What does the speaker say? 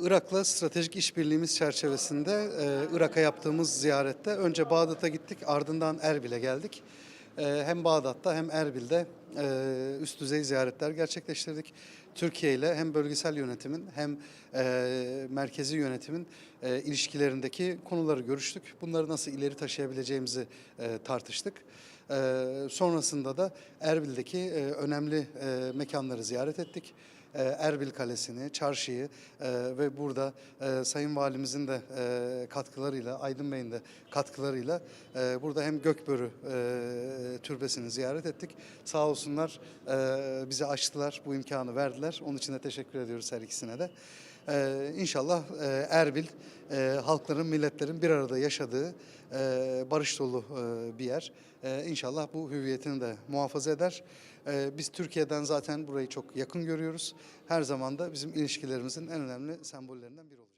Irak'la stratejik işbirliğimiz çerçevesinde e, Irak'a yaptığımız ziyarette önce Bağdat'a gittik ardından Erbil'e geldik. E, hem Bağdat'ta hem Erbil'de e, üst düzey ziyaretler gerçekleştirdik. Türkiye ile hem bölgesel yönetimin hem e, merkezi yönetimin ilişkilerindeki konuları görüştük. Bunları nasıl ileri taşıyabileceğimizi e, tartıştık. E, sonrasında da Erbil'deki e, önemli e, mekanları ziyaret ettik. E, Erbil Kalesi'ni, çarşıyı e, ve burada e, Sayın Valimizin de e, katkılarıyla, Aydın Bey'in de katkılarıyla e, burada hem Gökbörü e, türbesini ziyaret ettik. Sağ olsunlar e, bize açtılar, bu imkanı verdiler. Onun için de teşekkür ediyoruz her ikisine de. Ee, inşallah e, Erbil e, halkların, milletlerin bir arada yaşadığı e, barış dolu e, bir yer. E, inşallah bu hüviyetini de muhafaza eder. E, biz Türkiye'den zaten burayı çok yakın görüyoruz. Her zaman da bizim ilişkilerimizin en önemli sembollerinden biri olacak.